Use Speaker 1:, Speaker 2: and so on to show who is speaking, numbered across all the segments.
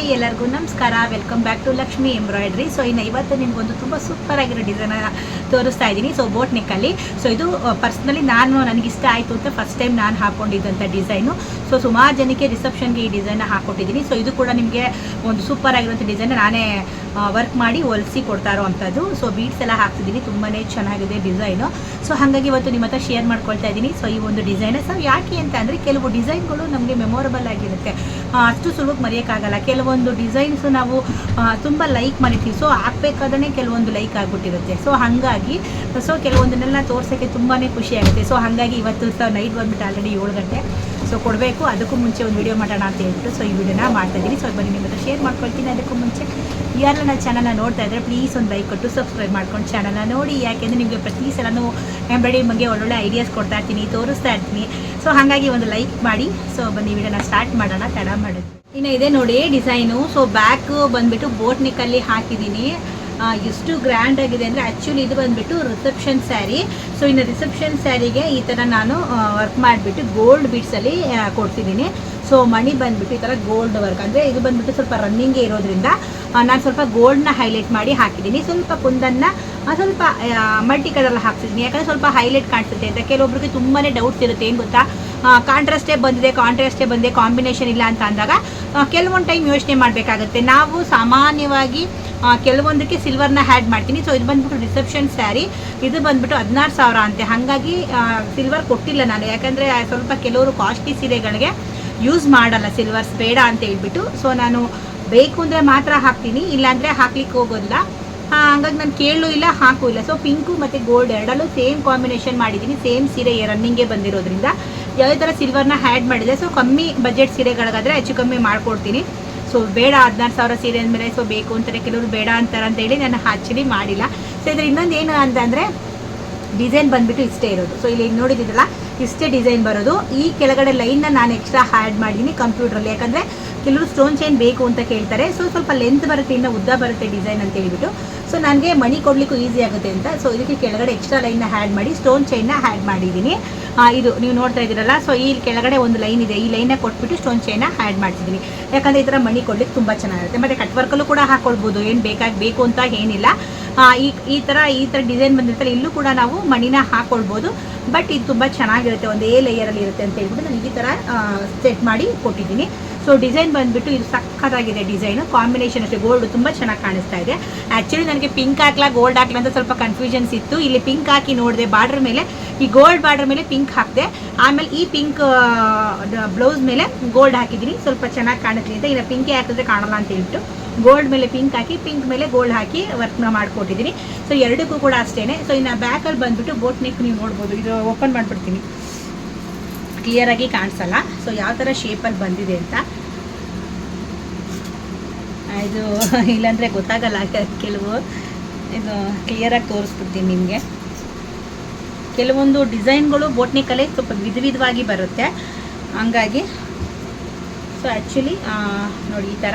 Speaker 1: Hi ಎಲ್ಲರಿಗೂ ನಮಸ್ಕಾರ. Welcome back to Lakshmi embroidery so ಇನ್ನು ಇವತ್ತು ನಿಮ್ಗೊಂದು ತುಂಬ ಸೂಪರ್ ಆಗಿರೋ ಡಿಸೈನ್ ತೋರಿಸ್ತಾ ಇದ್ದೀನಿ. ಸೊ ಬೋಟ್ ನೆಕ್ಕಲ್ಲಿ ಸೊ ಇದು ಪರ್ಸ್ನಲಿ ನಾನು ನನಗೆ ಇಷ್ಟ ಆಯಿತು ಅಂತ ಫಸ್ಟ್ ಟೈಮ್ ನಾನು ಹಾಕೊಂಡಿದ್ದಂಥ ಡಿಸೈನು ಸೊ ಸುಮಾರು ಜನಕ್ಕೆ ರಿಸೆಪ್ಷನ್ಗೆ ಈ ಡಿಸೈನ್ ಹಾಕೊಟ್ಟಿದ್ದೀನಿ. ಸೊ ಇದು ಕೂಡ ನಿಮಗೆ ಒಂದು ಸೂಪರ್ ಆಗಿರುವಂಥ ಡಿಸೈನ್ ನಾನೇ ವರ್ಕ್ ಮಾಡಿ ಹೊಲಿಸಿ ಕೊಡ್ತಾ ಇರೋವಂಥದ್ದು ಸೊ ಬೀಡ್ಸ್ ಎಲ್ಲ ಹಾಕ್ತಿದ್ದೀನಿ. ತುಂಬಾ ಚೆನ್ನಾಗಿದೆ ಡಿಸೈನು ಸೊ ಹಾಗಾಗಿ ಇವತ್ತು ನಿಮ್ಮ ಹತ್ರ ಶೇರ್ ಮಾಡ್ಕೊಳ್ತಾ ಇದ್ದೀನಿ. ಸೊ ಈ ಒಂದು ಡಿಸೈನ್ ಸೊ ಯಾಕೆ ಅಂತ ಅಂದರೆ ಕೆಲವು ಡಿಸೈನ್ಗಳು ನಮಗೆ ಮೆಮೊರಬಲ್ ಆಗಿರುತ್ತೆ. ಅಷ್ಟು ಸುಲಭಕ್ಕೆ ಮರೆಯೋಕ್ಕಾಗಲ್ಲ. ಕೆಲವೊಂದು ಡಿಸೈನ್ಸ್ ನಾವು ತುಂಬ ಲೈಕ್ ಮಾಡಿರ್ತೀವಿ. ಸೊ ಹಾಕ್ಬೇಕಾದ್ರೆ ಕೆಲವೊಂದು ಲೈಕ್ ಆಗಿಬಿಟ್ಟಿರುತ್ತೆ. ಸೊ ಹಾಗಾಗಿ ಸೊ ಕೆಲವೊಂದನ್ನೆಲ್ಲ ತೋರ್ಸೋಕ್ಕೆ ತುಂಬಾ ಖುಷಿ ಆಗುತ್ತೆ. ಸೊ ಹಾಗಾಗಿ ಇವತ್ತು ಸಹ ನೈಟ್ ಬಂದ್ಬಿಟ್ಟು ಆಲ್ರೆಡಿ ಏಳು ಗಂಟೆ. ಸೊ ಕೊಡಬೇಕು. ಅದಕ್ಕೂ ಮುಂಚೆ ಒಂದು ವಿಡಿಯೋ ಮಾಡೋಣ ಅಂತ ಹೇಳ್ಬಿಟ್ಟು ಸೊ ಈ ವಿಡಿಯೋನ ಮಾಡ್ತಾ ಇದ್ದೀನಿ. ಸೊ ಬನ್ನಿ ನಿಮ್ಮ ಹತ್ರ ಶೇರ್ ಮಾಡ್ಕೊಳ್ತೀನಿ. ಅದಕ್ಕೂ ಮುಂಚೆ, ಯಾರೆಲ್ಲ ನನ್ನ ಚಾನಲ್ನ ನೋಡ್ತಾ ಇದ್ದರೆ ಪ್ಲೀಸ್ ಒಂದು ಲೈಕ್ ಕೊಟ್ಟು ಸಬ್ಸ್ಕ್ರೈಬ್ ಮಾಡ್ಕೊಂಡು ಚಾನಲ್ನ ನೋಡಿ. ಯಾಕೆಂದರೆ ನಿಮಗೆ ಪ್ರತಿ ಸಲನೂ ಎಂಬ್ರಾಯ್ಡಿಂಗ್ ಬಗ್ಗೆ ಒಳ್ಳೊಳ್ಳೆ ಐಡಿಯಾಸ್ ಕೊಡ್ತಾ ಇರ್ತೀನಿ, ತೋರಿಸ್ತಾ ಇರ್ತೀನಿ. ಸೊ ಹಾಗಾಗಿ ಒಂದು ಲೈಕ್ ಮಾಡಿ. ಸೊ ಬನ್ನಿ ವಿಡಿಯೋನ ಸ್ಟಾರ್ಟ್ ಮಾಡೋಣ. ತಡ ಮಾಡೋದು ಇನ್ನು ಇದೆ ನೋಡಿ ಡಿಸೈನು. ಸೊ ಬ್ಯಾಕ್ ಬಂದ್ಬಿಟ್ಟು ಬೋಟ್ ನೆಕ್ಕಲ್ಲಿ ಹಾಕಿದ್ದೀನಿ. ಎಷ್ಟು ಗ್ರ್ಯಾಂಡ್ ಆಗಿದೆ ಅಂದರೆ ಆ್ಯಕ್ಚುಲಿ ಇದು ಬಂದ್ಬಿಟ್ಟು ರಿಸೆಪ್ಷನ್ ಸ್ಯಾರಿ ಸೊ ಇನ್ನು ರಿಸೆಪ್ಷನ್ ಸ್ಯಾರಿಗೆ ಈ ಥರ ನಾನು ವರ್ಕ್ ಮಾಡಿಬಿಟ್ಟು ಗೋಲ್ಡ್ ಬೀಡ್ಸಲ್ಲಿ ಕೊಡ್ತಿದ್ದೀನಿ. ಸೊ ಮಣಿ ಬಂದ್ಬಿಟ್ಟು ಈ ಥರ ಗೋಲ್ಡ್ ವರ್ಕ್ ಅಂದರೆ ಇದು ಬಂದ್ಬಿಟ್ಟು ಸ್ವಲ್ಪ ರನ್ನಿಂಗೇ ಇರೋದ್ರಿಂದ ನಾನು ಸ್ವಲ್ಪ ಗೋಲ್ಡ್ನ ಹೈಲೈಟ್ ಮಾಡಿ ಹಾಕಿದ್ದೀನಿ. ಸ್ವಲ್ಪ ಕುಂದನ್ನು ಸ್ವಲ್ಪ ಮಲ್ಟಿ ಕಲರ್ ಹಾಕ್ಸಿದ್ದೀನಿ ಯಾಕಂದರೆ ಸ್ವಲ್ಪ ಹೈಲೈಟ್ ಕಾಣಿಸುತ್ತೆ ಅಂತ. ಕೆಲವೊಬ್ರಿಗೆ ತುಂಬಾ ಡೌಟ್ಸ್ ಇರುತ್ತೆ, ಏನು ಗೊತ್ತಾ? ಕಾಂಟ್ರಾಸ್ಟೇ ಬಂದಿದೆ ಕಾಂಟ್ರಾಸ್ಟೇ ಬಂದಿದೆ ಕಾಂಬಿನೇಷನ್ ಇಲ್ಲ ಅಂತ ಅಂದಾಗ ಕೆಲವೊಂದು ಟೈಮ್ ಯೋಚನೆ ಮಾಡಬೇಕಾಗುತ್ತೆ. ನಾವು ಸಾಮಾನ್ಯವಾಗಿ ಕೆಲವೊಂದಕ್ಕೆ ಸಿಲ್ವರ್ನ ಹ್ಯಾಡ್ ಮಾಡ್ತೀನಿ. ಸೊ ಇದು ಬಂದ್ಬಿಟ್ಟು ರಿಸೆಪ್ಷನ್ ಸ್ಯಾರಿ ಇದು ಬಂದ್ಬಿಟ್ಟು ಹದಿನಾರು ಸಾವಿರ ಅಂತೆ. ಹಾಗಾಗಿ ಸಿಲ್ವರ್ ಕೊಟ್ಟಿಲ್ಲ ನಾನು. ಯಾಕಂದರೆ ಸ್ವಲ್ಪ ಕೆಲವರು ಕಾಸ್ಟ್ಲಿ ಸೀರೆಗಳಿಗೆ ಯೂಸ್ ಮಾಡಲ್ಲ. ಸಿಲ್ವರ್ಸ್ ಬೇಡ ಅಂತ ಹೇಳ್ಬಿಟ್ಟು. ಸೊ ನಾನು ಬೇಕು ಅಂದರೆ ಮಾತ್ರ ಹಾಕ್ತೀನಿ. ಇಲ್ಲಾಂದರೆ ಹಾಕ್ಲಿಕ್ಕೆ ಹೋಗೋದಿಲ್ಲ. ಹಂಗಾಗಿ ನಾನು ಕೇಳೂ ಇಲ್ಲ, ಹಾಕು ಇಲ್ಲ. ಸೊ ಪಿಂಕು ಮತ್ತು ಗೋಲ್ಡ್ ಎರಡಲ್ಲೂ ಸೇಮ್ ಕಾಂಬಿನೇಷನ್ ಮಾಡಿದ್ದೀನಿ ಸೇಮ್ ಸೀರೆ ರನ್ನಿಂಗೇ ಬಂದಿರೋದ್ರಿಂದ. ಯಾವುದೇ ಥರ ಸಿಲ್ವರ್ನ ಹ್ಯಾಡ್ ಮಾಡಿದೆ ಸೊ ಕಮ್ಮಿ ಬಜೆಟ್ ಸೀರೆಗಳಿಗಾದರೆ ಹೆಚ್ಚು ಕಮ್ಮಿ ಮಾಡ್ಕೊಡ್ತೀನಿ. ಸೊ ಬೇಡ ಹದಿನಾರು ಸಾವಿರ ಸೀರೆ ಅಂದಮೇಲೆ ಸೊ ಬೇಕು ಅಂತಾರೆ. ಕೆಲವರು ಬೇಡ ಅಂತಾರೆ ಅಂತೇಳಿ ನಾನು ಆ್ಯಕ್ಚುಲಿ ಮಾಡಿಲ್ಲ. ಸೊ ಇದ್ರ ಇನ್ನೊಂದು ಏನು ಅಂತಂದರೆ ಡಿಸೈನ್ ಬಂದ್ಬಿಟ್ಟು ಇಷ್ಟೇ ಇರೋದು. ಸೊ ಇಲ್ಲಿ ನೋಡಿದಿರಲ್ಲ ಇಷ್ಟೇ ಡಿಸೈನ್ ಬರೋದು. ಈ ಕೆಳಗಡೆ ಲೈನ್ನ ನಾನು ಎಕ್ಸ್ಟ್ರಾ ಹ್ಯಾಡ್ ಮಾಡಿದ್ದೀನಿ ಕಂಪ್ಯೂಟ್ರಲ್ಲಿ ಯಾಕಂದರೆ, ಕೆಲವರು ಸ್ಟೋನ್ ಚೈನ್ ಬೇಕು ಅಂತ ಕೇಳ್ತಾರೆ. ಸೊ ಸ್ವಲ್ಪ ಲೆಂತ್ ಬರುತ್ತೆ, ಇನ್ನು ಉದ್ದ ಬರುತ್ತೆ ಡಿಸೈನ್ ಅಂತ ಹೇಳ್ಬಿಟ್ಟು. ಸೊ ನನಗೆ ಮಣಿ ಕೊಡಲಿಕ್ಕೂ ಈಸಿ ಆಗುತ್ತೆ ಅಂತ. ಸೊ ಇದಕ್ಕೆ ಕೆಳಗಡೆ ಎಕ್ಸ್ಟ್ರಾ ಲೈನ್ನ ಹ್ಯಾಡ್ ಮಾಡಿ ಸ್ಟೋನ್ ಚೈನ್ನ ಹ್ಯಾಡ್ ಮಾಡಿದ್ದೀನಿ. ಇದು ನೀವು ನೋಡ್ತಾ ಇದ್ದೀರಲ್ಲ ಸೊ ಈ ಕೆಳಗಡೆ ಒಂದು ಲೈನ್ ಇದೆ. ಈ ಲೈನ್ನ ಕೊಟ್ಬಿಟ್ಟು ಸ್ಟೋನ್ ಚೈನ್ನ ಹ್ಯಾಡ್ ಮಾಡ್ತಿದ್ದೀನಿ. ಯಾಕಂದರೆ ಈ ಥರ ಮಣಿ ಕೊಡ್ಲಿಕ್ಕೆ ತುಂಬ ಚೆನ್ನಾಗಿರುತ್ತೆ. ಮತ್ತು ಕಟ್ ವರ್ಕಲ್ಲೂ ಕೂಡ ಹಾಕ್ಕೊಳ್ಬೋದು ಏನು ಬೇಕಾಗಿ ಬೇಕು ಅಂತ ಏನಿಲ್ಲ. ಈ ಈ ಥರ ಈ ಥರ ಡಿಸೈನ್ ಬಂದಿರ್ತಲ್ಲ, ಇಲ್ಲೂ ಕೂಡ ನಾವು ಮಣಿನ ಹಾಕ್ಕೊಳ್ಬೋದು ಬಟ್ ಇದು ತುಂಬ ಚೆನ್ನಾಗಿರುತ್ತೆ. ಒಂದು ಒಂದೇ ಲೇಯರಲ್ಲಿ ಇರುತ್ತೆ ಅಂತ ಹೇಳ್ಬಿಟ್ಟು ನಾನು ಈ ಥರ ಸೆಟ್ ಮಾಡಿ ಕೊಟ್ಟಿದ್ದೀನಿ. ಸೊ ಡಿಸೈನ್ ಬಂದ್ಬಿಟ್ಟು ಇದು ಸಕ್ಕತ್ತಾಗಿದೆ ಡಿಸೈನು ಕಾಂಬಿನೇಷನ್ ಅಷ್ಟೇ. ಗೋಲ್ಡ್ ತುಂಬ ಚೆನ್ನಾಗಿ ಕಾಣಿಸ್ತಾ ಇದೆ. ಆ್ಯಕ್ಚುಲಿ ನನಗೆ ಪಿಂಕ್ ಹಾಕ್ಲಾ ಗೋಲ್ಡ್ ಹಾಕ್ಲಾ ಅಂತ ಸ್ವಲ್ಪ ಕನ್ಫ್ಯೂಷನ್ಸ್ ಇತ್ತು. ಇಲ್ಲಿ ಪಿಂಕ್ ಹಾಕಿ ನೋಡಿದೆ ಬಾರ್ಡರ್ ಮೇಲೆ, ಈ ಗೋಲ್ಡ್ ಬಾರ್ಡರ್ ಮೇಲೆ ಪಿಂಕ್ ಹಾಕಿದೆ. ಆಮೇಲೆ ಈ ಪಿಂಕ್ ಬ್ಲೌಸ್ ಮೇಲೆ ಗೋಲ್ಡ್ ಹಾಕಿದ್ದೀನಿ. ಸ್ವಲ್ಪ ಚೆನ್ನಾಗಿ ಕಾಣುತ್ತೆ ಅಂತ. ಇನ್ನು ಪಿಂಕೇ ಹಾಕಿದ್ರೆ ಕಾಣಲ್ಲ ಅಂತ ಹೇಳ್ಬಿಟ್ಟು ಗೋಲ್ಡ್ ಮೇಲೆ ಪಿಂಕ್ ಹಾಕಿ ಪಿಂಕ್ ಮೇಲೆ ಗೋಲ್ಡ್ ಹಾಕಿ ವರ್ಕ್ನ ಮಾಡಿಕೊಟ್ಟಿದ್ದೀನಿ. ಸೊ ಎರಡಕ್ಕೂ ಕೂಡ ಅಷ್ಟೇ ಸೊ ಇನ್ನು ಬ್ಯಾಕಲ್ಲಿ ಬಂದ್ಬಿಟ್ಟು ಬೋಟ್ ನೆಕ್ ನೀವು ನೋಡ್ಬೋದು. ಇದು ಓಪನ್ ಮಾಡಿಬಿಡ್ತೀನಿ. ಕ್ಲಿಯರಾಗಿ ಕಾಣಿಸಲ್ಲ. ಸೊ ಯಾವ ಥರ ಶೇಪಲ್ಲಿ ಬಂದಿದೆ ಅಂತ. ಇದು ಇಲ್ಲಾಂದರೆ ಗೊತ್ತಾಗಲ್ಲ ಕೆಲವು. ಇದು ಕ್ಲಿಯರಾಗಿ ತೋರಿಸ್ಬಿಡ್ತೀನಿ ನಿಮಗೆ. ಕೆಲವೊಂದು ಡಿಸೈನ್ಗಳು ಬೋಟ್ನಿಕಲ್ಲೇ ಸ್ವಲ್ಪ ವಿಧ ವಿಧವಾಗಿ ಬರುತ್ತೆ. ಹಂಗಾಗಿ ಸೊ ಆ್ಯಕ್ಚುಲಿ ನೋಡಿ ಈ ಥರ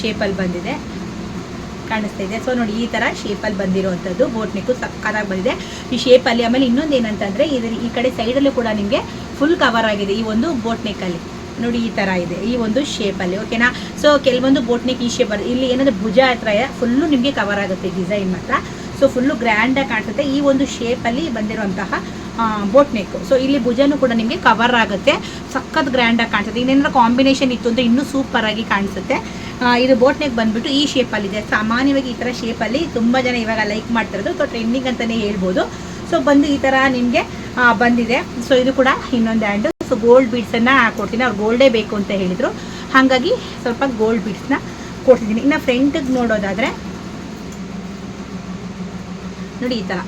Speaker 1: ಶೇಪಲ್ಲಿ ಬಂದಿದೆ. ಕಾಣಿಸ್ತಾ ಇದೆ. ಸೊ ನೋಡಿ ಈ ಥರ ಶೇಪಲ್ಲಿ ಬಂದಿರೋವಂಥದ್ದು. ಬೋಟ್ನಿಕ್ಕು ಸಕ್ಕತ್ತಾಗಿ ಬಂದಿದೆ. ಈ ಶೇಪಲ್ಲಿ ಆಮೇಲೆ ಇನ್ನೊಂದು ಏನಂತಂದರೆ ಇದರ ಈ ಕಡೆ ಸೈಡಲ್ಲೂ ಕೂಡ ನಿಮಗೆ ಫುಲ್ ಕವರ್ ಆಗಿದೆ ಈ ಒಂದು ಬೋಟ್ನೆಕ್ಕಲ್ಲಿ ನೋಡಿ ಈ ಥರ ಇದೆ, ಈ ಒಂದು ಶೇಪಲ್ಲಿ ಓಕೆನಾ ಸೊ ಕೆಲವೊಂದು ಬೋಟ್ನೆಕ್ ಈ ಶೇಪ್ ಇಲ್ಲಿ ಏನಂದರೆ ಭುಜ ಹತ್ರ ಫುಲ್ಲು ನಿಮಗೆ ಕವರ್ ಆಗುತ್ತೆ ಡಿಸೈನ್ ಮಾತ್ರ. ಸೊ ಫುಲ್ಲು ಗ್ರ್ಯಾಂಡಾಗಿ ಕಾಣಿಸುತ್ತೆ ಈ ಒಂದು ಶೇಪಲ್ಲಿ ಬಂದಿರುವಂತಹ ಬೋಟ್ ನೆಕ್ ಸೊ ಇಲ್ಲಿ ಭುಜನೂ ಕೂಡ ನಿಮಗೆ ಕವರ್ ಆಗುತ್ತೆ. ಸಖತ್ ಗ್ರ್ಯಾಂಡಾಗಿ ಕಾಣಿಸುತ್ತೆ. ಇನ್ನೇನಾದ್ರು ಕಾಂಬಿನೇಷನ್ ಇತ್ತು ಅಂದರೆ ಇನ್ನೂ ಸೂಪರಾಗಿ ಕಾಣಿಸುತ್ತೆ. ಇದು ಬೋಟ್ ನೆಕ್ ಬಂದ್ಬಿಟ್ಟು ಈ ಶೇಪಲ್ಲಿದೆ ಸಾಮಾನ್ಯವಾಗಿ ಈ ಥರ ಶೇಪಲ್ಲಿ ತುಂಬ ಜನ ಇವಾಗ ಲೈಕ್ ಮಾಡ್ತಿರೋದು ಸೊ ಟ್ರೆಂಡಿಂಗ್ ಅಂತಲೇ ಹೇಳ್ಬೋದು. ಸೊ ಬಂದು ಈ ಥರ ನಿಮಗೆ ಬಂದಿದೆ. ಸೊ ಇದು ಕೂಡ ಇನ್ನೊಂದು ಹ್ಯಾಂಡು ಸೊ ಗೋಲ್ಡ್ ಬೀಡ್ಸನ್ನು ಕೊಡ್ತೀನಿ. ಅವ್ರು ಗೋಲ್ಡೇ ಬೇಕು ಅಂತ ಹೇಳಿದರು. ಹಾಗಾಗಿ ಸ್ವಲ್ಪ ಗೋಲ್ಡ್ ಬೀಡ್ಸ್ನ ಕೊಡ್ತಿದ್ದೀನಿ. ಇನ್ನು ಫ್ರಂಟಿಗೆ ನೋಡೋದಾದರೆ, ನೋಡಿ ಈ ಥರ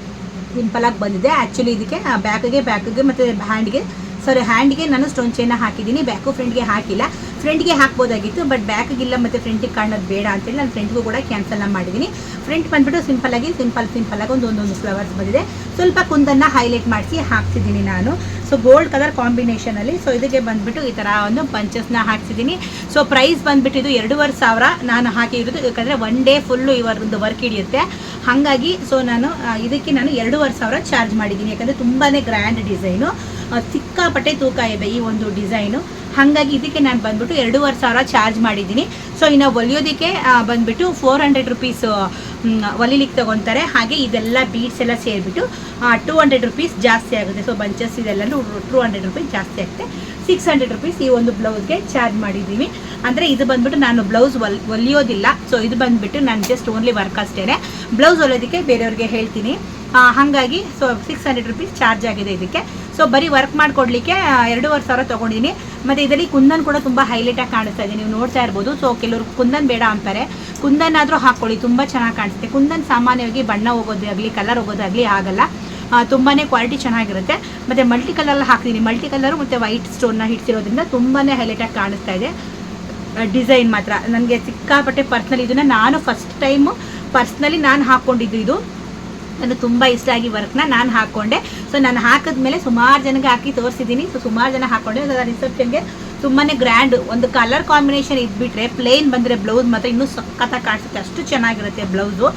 Speaker 1: ಸಿಂಪಲಾಗಿ ಬಂದಿದೆ. ಆ್ಯಕ್ಚುಲಿ ಇದಕ್ಕೆ ಬ್ಯಾಕಿಗೆ ಬ್ಯಾಕಿಗೆ ಮತ್ತು ಹ್ಯಾಂಡ್ಗೆ ಸಾರಿ ಹ್ಯಾಂಡ್ಗೆ ನಾನು ಸ್ಟೋನ್ ಚೈನ ಹಾಕಿದ್ದೀನಿ. ಬ್ಯಾಕು ಫ್ರಂಟ್ಗೆ ಹಾಕಿಲ್ಲ. ಫ್ರಂಟ್ಗೆ ಹಾಕ್ಬೋದಾಗಿತ್ತು, ಬಟ್ ಬ್ಯಾಕ್ಗಿಲ್ಲ ಮತ್ತು ಫ್ರಂಟಿಗೆ ಕಾಣೋದು ಬೇಡ ಅಂತೇಳಿ ನಾನು ಫ್ರಂಟ್ಗೂ ಕೂಡ ಕ್ಯಾನ್ಸಲ್ನ ಮಾಡಿದ್ದೀನಿ ಫ್ರಂಟ್ ಬಂದ್ಬಿಟ್ಟು ಸಿಂಪಲಾಗಿ ಸಿಂಪಲ್ ಸಿಂಪಲಾಗಿ ಒಂದು ಒಂದೊಂದು ಫ್ಲವರ್ಸ್ ಬಂದಿದೆ. ಸ್ವಲ್ಪ ಕುಂದನ್ನು ಹೈಲೈಟ್ ಮಾಡಿಸಿ ಹಾಕ್ತಿದ್ದೀನಿ ನಾನು. ಸೊ ಗೋಲ್ಡ್ ಕಲರ್ ಕಾಂಬಿನೇಷನಲ್ಲಿ ಸೊ ಇದಕ್ಕೆ ಬಂದುಬಿಟ್ಟು ಈ ಥರ ಒಂದು ಪಂಚಸ್ನ ಹಾಕ್ಸಿದ್ದೀನಿ ಸೊ ಪ್ರೈಸ್ ಬಂದುಬಿಟ್ಟು ಇದು ಎರಡೂವರೆ ಸಾವಿರ ನಾನು ಹಾಕಿರೋದು. ಯಾಕಂದರೆ ಒನ್ ಡೇ ಫುಲ್ಲು ಇವರದ್ದು ವರ್ಕ್ ಹಿಡಿಯುತ್ತೆ. ಹಾಗಾಗಿ ಸೊ ನಾನು ಇದಕ್ಕೆ ನಾನು ಎರಡೂವರೆ ಸಾವಿರ ಚಾರ್ಜ್ ಮಾಡಿದ್ದೀನಿ ಯಾಕಂದರೆ ತುಂಬಾ ಗ್ರ್ಯಾಂಡ್ ಡಿಸೈನು ಸಿಕ್ಕಾಪಟ್ಟೆ ತೂಕ ಇದೆ ಈ ಒಂದು ಡಿಸೈನು ಹಾಗಾಗಿ ಇದಕ್ಕೆ ನಾನು ಬಂದ್ಬಿಟ್ಟು ಎರಡೂವರೆ ಸಾವಿರ ಚಾರ್ಜ್ ಮಾಡಿದ್ದೀನಿ. ಸೊ ಇನ್ನು ಹೊಲಿಯೋದಕ್ಕೆ ಬಂದುಬಿಟ್ಟು ಫೋರ್ ಹಂಡ್ರೆಡ್ ರುಪೀಸ್ ಒಲಿಲಿಕ್ಕೆ ತೊಗೊತಾರೆ. ಹಾಗೆ ಇದೆಲ್ಲ ಬೀಡ್ಸ್ ಎಲ್ಲ ಸೇರಿಬಿಟ್ಟು ಟೂ ಹಂಡ್ರೆಡ್ ರುಪೀಸ್ ಜಾಸ್ತಿ ಆಗುತ್ತೆ. ಸೊ ಬಂಚಸ್ ಇದೆಲ್ಲ ಟೂ ಹಂಡ್ರೆಡ್ ರುಪೀಸ್ ಜಾಸ್ತಿ ಆಗುತ್ತೆ. ಸಿಕ್ಸ್ ಹಂಡ್ರೆಡ್ ರುಪೀಸ್ ಈ ಒಂದು ಬ್ಲೌಸ್ಗೆ ಚಾರ್ಜ್ ಮಾಡಿದ್ದೀವಿ ಅಂದರೆ ಇದು ಬಂದುಬಿಟ್ಟು ನಾನು ಬ್ಲೌಸ್ ಒಲಿಯೋದಿಲ್ಲ. ಸೊ ಇದು ಬಂದುಬಿಟ್ಟು ನಾನು ಜಸ್ಟ್ ಓನ್ಲಿ ವರ್ಕ್ ಅಷ್ಟೇ ಬ್ಲೌಸ್ ಹೊಲಿಯೋದಕ್ಕೆ ಬೇರೆಯವ್ರಿಗೆ ಹೇಳ್ತೀನಿ. ಹಾಗಾಗಿ so six hundred rupees charge ಆಗಿದೆ ಇದಕ್ಕೆ. ಸೊ ಬರೀ ವರ್ಕ್ ಮಾಡಿಕೊಡ್ಲಿಕ್ಕೆ ಎರಡೂವರೆ ಸಾವಿರ ತೊಗೊಂಡಿದ್ದೀನಿ. ಮತ್ತು ಇದರಲ್ಲಿ ಕುಂದನ್ ಕೂಡ ತುಂಬ ಹೈಲೈಟಾಗಿ ಕಾಣಿಸ್ತಾ ಇದೆ. ನೀವು ನೋಡ್ತಾ ಇರ್ಬೋದು. ಸೊ ಕೆಲವರು ಕುಂದನ್ ಬೇಡ ಅಂತಾರೆ. ಕುಂದನ್ ಆದರೂ ಹಾಕ್ಕೊಳ್ಳಿ. ತುಂಬ ಚೆನ್ನಾಗಿ ಕಾಣಿಸುತ್ತೆ. ಕುಂದನ್ ಸಾಮಾನ್ಯವಾಗಿ ಬಣ್ಣ ಹೋಗೋದಾಗಲಿ ಕಲರ್ ಹೋಗೋದಾಗಲಿ ಆಗಲ್ಲ ತುಂಬಾ ಕ್ವಾಲಿಟಿ ಚೆನ್ನಾಗಿರುತ್ತೆ. ಮತ್ತು ಮಲ್ಟಿ ಕಲರಲ್ಲಿ ಹಾಕ್ತೀನಿ. ಮಲ್ಟಿ ಕಲರು ಮತ್ತು ವೈಟ್ ಸ್ಟೋನ್ನ ಹಿಡ್ಸಿರೋದ್ರಿಂದ ತುಂಬಾ ಹೈಲೈಟಾಗಿ ಕಾಣಿಸ್ತಾ ಇದೆ. ಡಿಸೈನ್ ಮಾತ್ರ. ನನಗೆ ಸಿಕ್ಕಾಪಟ್ಟೆ ಪರ್ಸ್ನಲ್ ಇದನ್ನು ನಾನು ಫಸ್ಟ್ ಟೈಮು ಪರ್ಸ್ನಲಿ ನಾನು ಹಾಕ್ಕೊಂಡಿದ್ದು ಇದು. ನನಗೆ ತುಂಬ ಇಷ್ಟ ಆಗಿ ವರ್ಕ್ನ ನಾನು ಹಾಕ್ಕೊಂಡೆ ಸೊ ನಾನು ಹಾಕಿದ್ಮೇಲೆ ಸುಮಾರು ಜನಕ್ಕೆ ಹಾಕಿ ತೋರಿಸಿದ್ದೀನಿ ಸೊ ಸುಮಾರು ಜನ ಹಾಕ್ಕೊಂಡೆ ಸೊ ರಿಸೆಪ್ಷನ್ಗೆ ತುಂಬಾ ಗ್ರ್ಯಾಂಡ್ ಒಂದು ಕಲರ್ ಕಾಂಬಿನೇಷನ್ ಇದ್ಬಿಟ್ರೆ ಪ್ಲೇನ್ ಬಂದರೆ ಬ್ಲೌಸ್ ಮಾತ್ರ ಇನ್ನೂ ಸಖತ್ತಾಗಿ ಕಾಣಿಸುತ್ತೆ. ಅಷ್ಟು ಚೆನ್ನಾಗಿರುತ್ತೆ ಬ್ಲೌಸು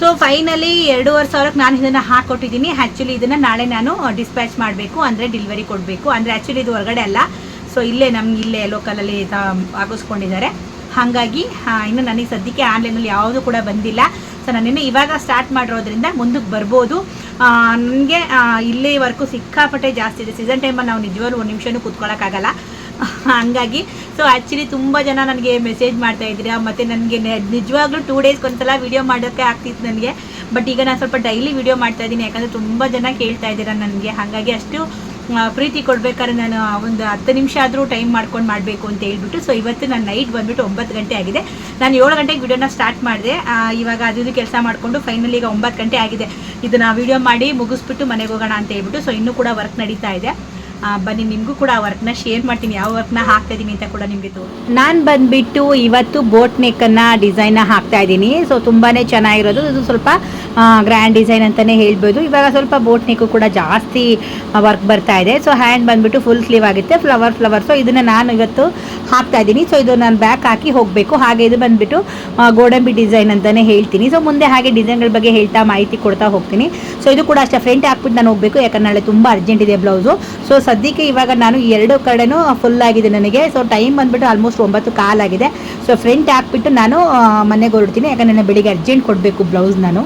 Speaker 1: ಸೊ ಫೈನಲಿ ಎರಡೂವರೆ ಸಾವಿರಕ್ಕೆ ನಾನು ಇದನ್ನು ಹಾಕ್ಕೊಟ್ಟಿದ್ದೀನಿ ಆ್ಯಕ್ಚುಲಿ ಇದನ್ನು ನಾಳೆ ನಾನು ಡಿಸ್ಪ್ಯಾಚ್ ಮಾಡಬೇಕು. ಅಂದರೆ ಡೆಲಿವರಿ ಕೊಡಬೇಕು. ಅಂದರೆ ಆ್ಯಕ್ಚುಲಿ ಇದು ಹೊರಗಡೆ ಅಲ್ಲ. ಸೊ ಇಲ್ಲೇ ನಮ್ಗೆ ಇಲ್ಲೇ ಲೋಕಲಲ್ಲಿ ಆಗಿಸ್ಕೊಂಡಿದ್ದಾರೆ. ಹಾಗಾಗಿ ಇನ್ನು ನನಗೆ ಸದ್ಯಕ್ಕೆ ಆನ್ಲೈನಲ್ಲಿ ಯಾವುದು ಕೂಡ ಬಂದಿಲ್ಲ. ಸೊ ನಾನಿನ್ನು ಇವಾಗ ಸ್ಟಾರ್ಟ್ ಮಾಡಿರೋದ್ರಿಂದ ಮುಂದಕ್ಕೆ ಬರ್ಬೋದು. ನನಗೆ ಇಲ್ಲೇ ಸಿಕ್ಕಾಪಟ್ಟೆ ಜಾಸ್ತಿ ಇದೆ. ಸೀಸನ್ ಟೈಮಲ್ಲಿ ನಾವು ನಿಜವಾಗ್ಲೂ ಒಂದು ನಿಮಿಷನೂ ಕೂತ್ಕೊಳ್ಳೋಕ್ಕಾಗಲ್ಲ ಹಂಗಾಗಿ ಸೊ ಆ್ಯಕ್ಚುಲಿ ತುಂಬ ಜನ ನನಗೆ ಮೆಸೇಜ್ ಮಾಡ್ತಾ ಇದ್ದೀರ. ಮತ್ತು ನನಗೆ ನಿಜವಾಗ್ಲೂ ಟೂ ಡೇಸ್ಗೆ ಒಂದ್ಸಲ ವೀಡಿಯೋ ಮಾಡೋಕ್ಕೆ ಆಗ್ತಿತ್ತು ನನಗೆ. ಬಟ್ ಈಗ ನಾನು ಸ್ವಲ್ಪ ಡೈಲಿ ವೀಡಿಯೋ ಮಾಡ್ತಾ ಇದ್ದೀನಿ. ಯಾಕಂದರೆ ತುಂಬ ಜನ ಕೇಳ್ತಾ ಇದ್ದೀರ ನನಗೆ. ಹಾಗಾಗಿ ಅಷ್ಟು ಪ್ರೀತಿ ಕೊಡ್ಬೇಕಾದ್ರೆ ನಾನು ಒಂದು ಹತ್ತು ನಿಮಿಷ ಆದರೂ ಟೈಮ್ ಮಾಡ್ಕೊಂಡು ಮಾಡಬೇಕು ಅಂತ ಹೇಳ್ಬಿಟ್ಟು ಸೊ ಇವತ್ತು ನಾನು ನೈಟ್ ಬಂದುಬಿಟ್ಟು ಒಂಬತ್ತು ಗಂಟೆ ಆಗಿದೆ. ನಾನು ಏಳು ಗಂಟೆಗೆ ವಿಡಿಯೋನ ಸ್ಟಾರ್ಟ್ ಮಾಡಿದೆ. ಇವಾಗ ಅದು ಕೆಲಸ ಮಾಡಿಕೊಂಡು ಫೈನಲ್ ಈಗ ಒಂಬತ್ತು ಗಂಟೆ ಆಗಿದೆ. ಇದನ್ನು ವಿಡಿಯೋ ಮಾಡಿ ಮುಗಿಸ್ಬಿಟ್ಟು ಮನೆಗೆ ಹೋಗೋಣ ಅಂತ ಹೇಳ್ಬಿಟ್ಟು ಸೊ ಇನ್ನೂ ಕೂಡ ವರ್ಕ್ ನಡೀತಾ ಇದೆ. ಬನ್ನಿ, ನಿಮಗೂ ಕೂಡ ವರ್ಕ್ನ ಶೇರ್ ಮಾಡ್ತೀನಿ. ಯಾವ ವರ್ಕ್ನ ಹಾಕ್ತಾ ಇದ್ದೀನಿ ಅಂತ ಕೂಡ ನಿಮಗೆ ತೋರಿಸಿ ನಾನು ಬಂದ್ಬಿಟ್ಟು ಇವತ್ತು ಬೋಟ್ ನೆಕ್ಕನ್ನು ಡಿಸೈನ್ನ ಹಾಕ್ತಾ ಇದ್ದೀನಿ ಸೊ ತುಂಬಾ ಚೆನ್ನಾಗಿರೋದು. ಇದು ಸ್ವಲ್ಪ ಗ್ರ್ಯಾಂಡ್ ಡಿಸೈನ್ ಅಂತಲೇ ಹೇಳ್ಬೋದು. ಇವಾಗ ಸ್ವಲ್ಪ ಬೋಟ್ ನೆಕ್ಕು ಕೂಡ ಜಾಸ್ತಿ ವರ್ಕ್ ಬರ್ತಾ ಇದೆ. ಸೊ ಹ್ಯಾಂಡ್ ಬಂದ್ಬಿಟ್ಟು ಫುಲ್ ಸ್ಲೀವ್ ಆಗುತ್ತೆ. ಫ್ಲವರ್ ಫ್ಲವರ್ ಸೊ ಇದನ್ನು ನಾನು ಇವತ್ತು ಹಾಕ್ತಾ ಇದ್ದೀನಿ ಸೊ ಇದು ನಾನು ಬ್ಯಾಕ್ ಹಾಕಿ ಹೋಗಬೇಕು. ಹಾಗೆ ಇದು ಬಂದ್ಬಿಟ್ಟು ಗೋಡಂಬಿ ಡಿಸೈನ್ ಅಂತಲೇ ಹೇಳ್ತೀನಿ. ಸೊ ಮುಂದೆ ಹಾಗೆ ಡಿಸೈನ್ಗಳ ಬಗ್ಗೆ ಹೇಳ್ತಾ ಮಾಹಿತಿ ಕೊಡ್ತಾ ಹೋಗ್ತೀನಿ. ಸೊ ಇದು ಕೂಡ ಅಷ್ಟೇ. ಫ್ರಂಟ್ ಹಾಕ್ಬಿಟ್ಟು ನಾನು ಹೋಗಬೇಕು. ಯಾಕಂದ್ರೆ ನಾಳೆ ತುಂಬ ಅರ್ಜೆಂಟ್ ಇದೆ ಬ್ಲೌಸು ಸೊ ಸದ್ಯಕ್ಕೆ ಇವಾಗ ನಾನು ಎರಡು ಕಡೆನೂ ಫುಲ್ ಆಗಿದೆ ನನಗೆ. ಸೊ ಟೈಮ್ ಬಂದುಬಿಟ್ಟು ಆಲ್ಮೋಸ್ಟ್ ಒಂಬತ್ತು ಕಾಲಾಗಿದೆ. ಸೊ ಫ್ರೆಂಟ್ ಹಾಕ್ಬಿಟ್ಟು ನಾನು ಮನೆಗೆ ಹೊರಡ್ತೀನಿ. ಯಾಕಂದರೆ ನಾನು ಬೆಳಿಗ್ಗೆ ಅರ್ಜೆಂಟ್ ಕೊಡಬೇಕು ಬ್ಲೌಸ್ ನಾನು.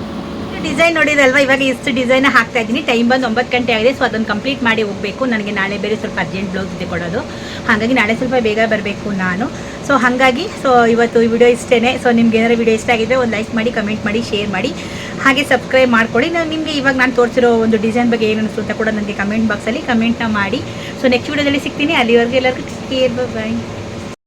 Speaker 1: ಡಿಸೈನ್ ನೋಡಿದಲ್ವಾ? ಇವಾಗ ಇಷ್ಟು ಡಿಸೈನ್ ಹಾಕ್ತಾ ಇದ್ದೀನಿ. ಟೈಮ್ ಬಂದು ಒಂಬತ್ತು ಗಂಟೆ ಆಗಿದೆ. ಸೊ ಅದನ್ನು ಕಂಪ್ಲೀಟ್ ಮಾಡಿ ಹೋಗಬೇಕು. ನನಗೆ ನಾಳೆ ಬೇರೆ ಸ್ವಲ್ಪ ಅರ್ಜೆಂಟ್ ಬ್ಲೌಸ್ ಇದೆ ಕೊಡೋದು. ಹಾಗಾಗಿ ನಾಳೆ ಸ್ವಲ್ಪ ಬೇಗ ಬರಬೇಕು ನಾನು. ಸೊ ಹಾಗಾಗಿ ಸೊ ಇವತ್ತು ಈ ವಿಡಿಯೋ ಇಷ್ಟೇ ಸೊ ನಿಮ್ಗೆ ಏನಾದ್ರು ವಿಡಿಯೋ ಇಷ್ಟ ಆಗಿದ್ರೆ ಒಂದು ಲೈಕ್ ಮಾಡಿ ಕಮೆಂಟ್ ಮಾಡಿ ಶೇರ್ ಮಾಡಿ. ಹಾಗೆ ಸಬ್ಸ್ಕ್ರೈಬ್ ಮಾಡ್ಕೊಳ್ಳಿ. ನಾನು ನಿಮಗೆ ಇವಾಗ ನಾನು ತೋರಿಸಿರೋ ಒಂದು ಡಿಸೈನ್ ಬಗ್ಗೆ ಏನು ಅನಿಸುತ್ತೆ ಕೂಡ ನನಗೆ ಕಮೆಂಟ್ ಬಾಕ್ಸಲ್ಲಿ ಕಮೆಂಟ್ನ ಮಾಡಿ. ಸೊ ನೆಕ್ಸ್ಟ್ ವಿಡಿಯೋದಲ್ಲಿ ಸಿಗ್ತೀನಿ. ಅಲ್ಲಿವರೆಗೂ ಎಲ್ಲರಿಗೂ ಬಾಯ್